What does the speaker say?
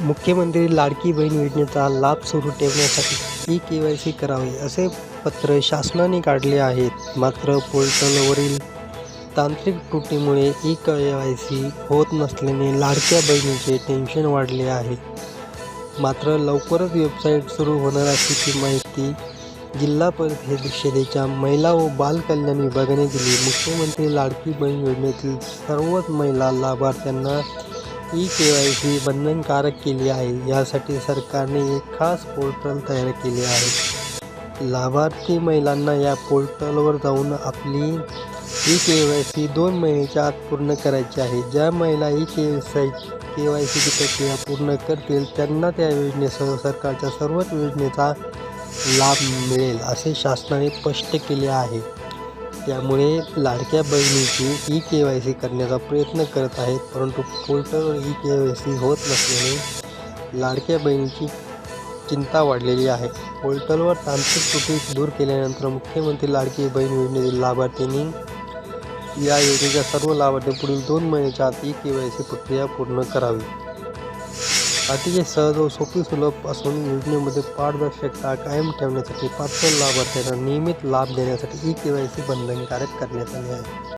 मुख्यमंत्री लाडकी बहीण योजनेचा लाभ सुरू ठेवण्यासाठी ई के वाय सी करावे असे पत्र शासनाने काढले आहेत. मात्र पोर्टलवरील तांत्रिक त्रुटीमुळे ई के वाय सी होत नसल्याने लाडक्या बहिणीचे टेन्शन वाढले आहे. मात्र लवकरच वेबसाईट सुरू होणार असल्याची माहिती जिल्हा परिषदेच्या महिला व बाल कल्याण विभागाने दिली. मुख्यमंत्री लाडकी बहीण योजनेतील सर्वच महिला लाभार्थ्यांना ई के वाय सी बंधनकारक केली आहे. यासाठी सरकारने एक खास पोर्टल तयार केले आहे. लाभार्थी महिलांना या पोर्टलवर जाऊन आपली ई के वाय सी दोन महिन्याच्या आत पूर्ण करायची आहे. ज्या महिला E K Y K Y सीची प्रक्रिया पूर्ण करतील त्यांना त्या योजनेसह सरकारच्या सर्वच योजनेचा लाभ मिळेल असे शासनाने स्पष्ट केले आहे. त्यामुळे लाडक्या बहिणीची ई के वाय सी करण्याचा प्रयत्न करत आहेत परंतु पोर्टलवर ई के वाय सी होत नसल्याने लाडक्या बहिणीची चिंता वाढलेली आहे. पोर्टलवर तांत्रिक त्रुटी दूर केल्यानंतर मुख्यमंत्री लाडकी बहीण योजनेतील लाभार्थींनी या योजनेच्या सर्व लाभार्थी पुढील दोन महिन्याच्या आत ई के वाय सी प्रक्रिया पूर्ण करावी. अतिशय सहज व सोपी सुलभ असून योजनेमध्ये पारदर्शकता कायम ठेवण्यासाठी पात्र लाभार्थ्यांना नियमित लाभ देण्यासाठी ई के वाय सी बंधनकारक करण्यात आले आहे.